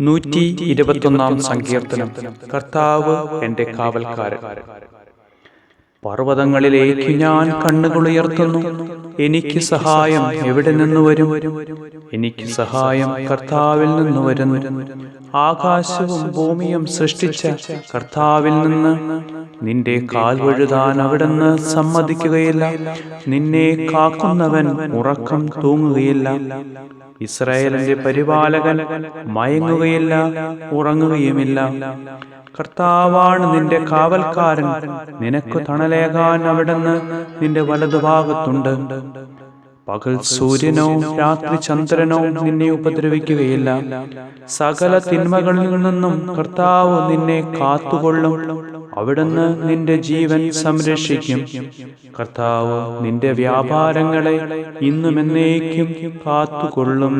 നൂറ്റി ഇരുപത്തൊന്നാം സങ്കീർത്തനം. കർത്താവ് എന്റെ കാവൽക്കാരൻ. പർവതങ്ങളിലേക്ക് ഞാൻ കണ്ണുകളുയർത്തുന്നു എനിക്ക് സഹായം എവിടെ നിന്ന് വരും? എനിക്ക് സഹായം കർത്താവിൽ നിന്ന് വരുന്നു. ആകാശവും ഭൂമിയും സൃഷ്ടിച്ച കർത്താവിൽ നിന്ന് നിന്റെ കാൽ വഴുതാൻ അവിടുന്ന് സമ്മതിക്കുകയില്ല. നിന്നെ കാക്കുന്നവൻ ഉറക്കം തൂങ്ങുകയില്ല. ഇസ്രായേലിന്റെ പരിപാലകൻ മയങ്ങുകയില്ല ഉറങ്ങുകയുമില്ല. കർത്താവാണ് നിന്റെ കാവൽക്കാരൻ. നിനക്ക് തണലേകാൻ അവിടുന്ന് നിന്റെ വലതുഭാഗത്തുണ്ട്. പകൽ സൂര്യനോ രാത്രി ചന്ദ്രനോ നിന്നെ ഉപദ്രവിക്കുകയില്ല. സകല തിന്മകളിൽ നിന്നും കർത്താവ് നിന്നെ കാത്തുകൊള്ളും. അവിടുന്ന് നിന്റെ ജീവൻ സംരക്ഷിക്കും. കർത്താവ് നിന്റെ വ്യാപാരങ്ങളെ ഇന്നും എന്നേക്കും കാത്തുകൊള്ളും.